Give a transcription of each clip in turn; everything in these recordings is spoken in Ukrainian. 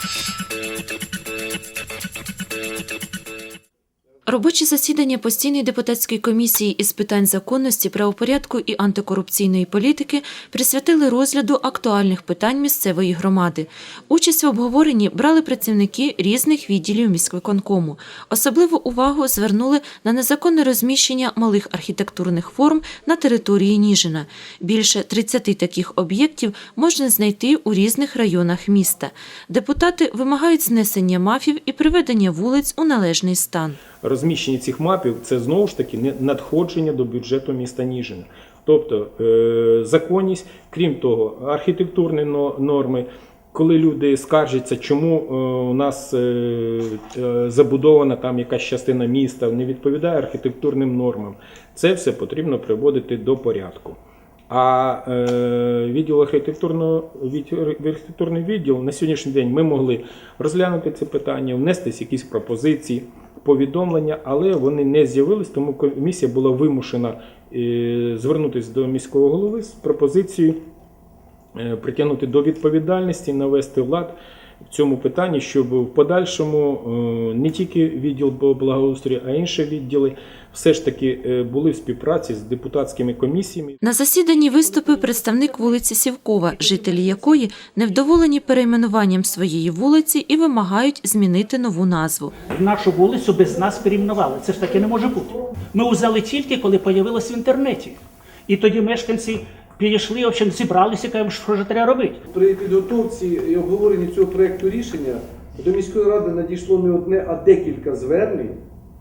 Thank you. Робоче засідання постійної депутатської комісії із питань законності, правопорядку і антикорупційної політики присвятили розгляду актуальних питань місцевої громади. Участь в обговоренні брали працівники різних відділів міськвиконкому. Особливу увагу звернули на незаконне розміщення малих архітектурних форм на території Ніжина. Більше 30 таких об'єктів можна знайти у різних районах міста. Депутати вимагають знесення мафів і приведення вулиць у належний стан. Розміщення цих мапів це знову ж таки не надходження до бюджету міста Ніжина. Тобто е, законність, крім того, архітектурні норми. Коли люди скаржаться, чому е, у нас е, забудована там якась частина міста, не відповідає архітектурним нормам, це все потрібно приводити до порядку. А відділ архітектурного архітектурний відділ на сьогоднішній день ми могли розглянути це питання, внести якісь пропозиції, повідомлення, але вони не з'явились, тому комісія була вимушена е, звернутися до міського голови з пропозицією е, притягнути до відповідальності, навести влад в цьому питанні, щоб в подальшому е, не тільки відділ благоустрою, а інші відділи все ж таки е, були в співпраці з депутатськими комісіями. На засіданні виступив представник вулиці Сівкова, жителі якої невдоволені перейменуванням своєї вулиці і вимагають змінити нову назву. Нашу вулицю без нас перейменували. Це ж таки не може бути. Ми узяли тільки, коли появилось в інтернеті. І тоді мешканці підійшли, в общем, зібралися, кажемо, що ж треба робити. При підготовці і обговоренні цього проекту рішення до міської ради надійшло не одне, а декілька звернень,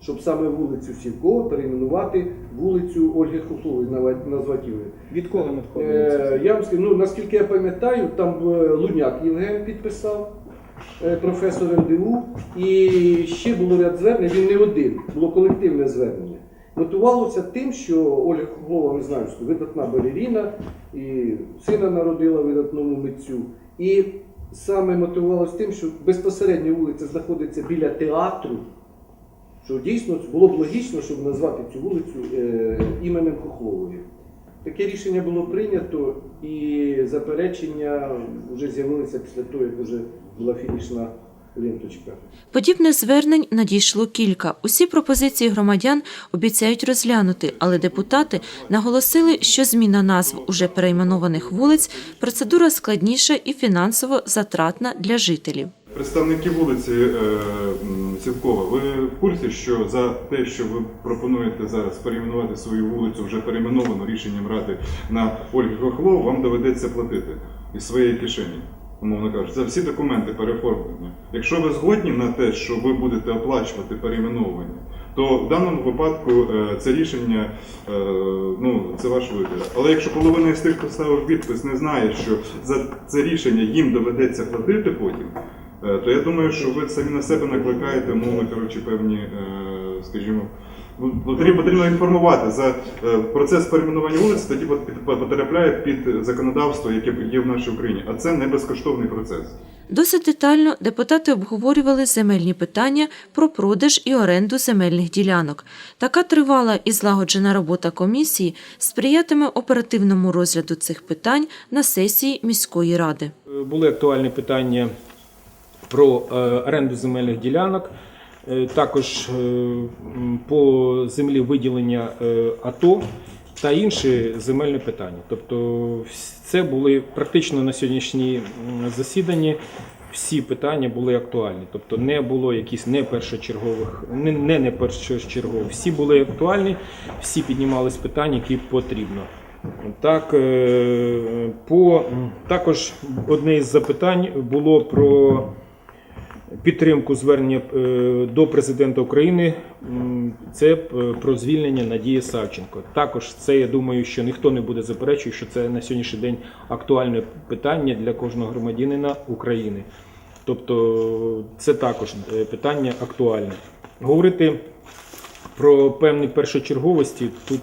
щоб саме вулицю Сівкова перейменувати вулицю Ольги Хохлової, назвати її. Від кого Е, я вам скажу, ну наскільки я пам'ятаю, там е, Луняк Євген підписав, е, професор МДУ, і ще було ряд звернень, він не один, було колективне звернення. Мотивувалося тим, що Ольга Хохлова, ми знаємо, що видатна балеріна, і сина народила видатному митцю. І саме мотивувалося тим, що безпосередньо вулиця знаходиться біля театру, що дійсно було б логічно, щоб назвати цю вулицю е, іменем Хохлової. Таке рішення було прийнято, і заперечення вже з'явилися після того, як вже була фінішна ленточка. Подібних звернень надійшло кілька. Усі пропозиції громадян обіцяють розглянути, але депутати наголосили, що зміна назв уже перейменованих вулиць процедура складніша і фінансово затратна для жителів. Представники вулиці е, Сівкова, ви в курсі, що за те, що ви пропонуєте зараз перейменувати свою вулицю, вже перейменовану рішенням ради на Ольги Хохлову, вам доведеться платити із своєї кишені, умовно кажучи. Це всі документи переформлені. Якщо ви згодні на те, що ви будете оплачувати перейменовування, то в даному випадку е, це рішення, е, ну це ваш вибір. Але якщо половина з тих, хто ставив підпис, не знає, що за це рішення їм доведеться платити потім. Е, то я думаю, що ви самі на себе накликаєте, мовно кажучи, певні, скажімо, ну, потрібно, потрібно інформувати за е, процес перейменування вулиці, тоді потрапляє під законодавство, яке є в нашій Україні. А це не безкоштовний процес. Досить детально депутати обговорювали земельні питання про продаж і оренду земельних ділянок. Така тривала і злагоджена робота комісії сприятиме оперативному розгляду цих питань на сесії міської ради. Були актуальні питання про е, оренду земельних ділянок, також е, по землі виділення е, АТО та інші земельні питання. Тобто, це були практично на сьогоднішній засіданні. Всі питання були актуальні, тобто не було якихось не першочергових, не, не, не першочергових. Всі були актуальні, всі піднімались питання, які потрібно. Так, е, по також одне із запитань було про підтримку звернення е, до президента України. Це е, про звільнення Надії Савченко. Також це я думаю, що ніхто не буде заперечувати, що це на сьогоднішній день актуальне питання для кожного громадянина України. Тобто це також е, питання актуальне. Говорити про певні першочерговості тут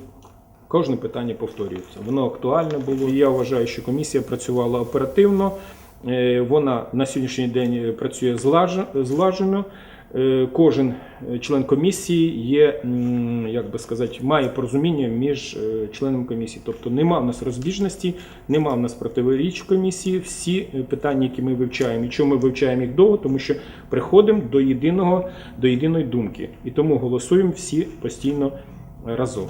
кожне питання повторюється. Воно актуальне було. Я вважаю, що комісія працювала оперативно. Е, Вона на сьогоднішній день е, працює злажено. е, кожен член комісії є, як би сказати, має порозуміння між членами комісії. Тобто нема в нас розбіжності, нема в нас протиріч комісії. Всі питання, які ми вивчаємо, і чому ми вивчаємо їх довго, тому що приходимо до єдиного, до єдиної думки. І тому голосуємо всі постійно разом.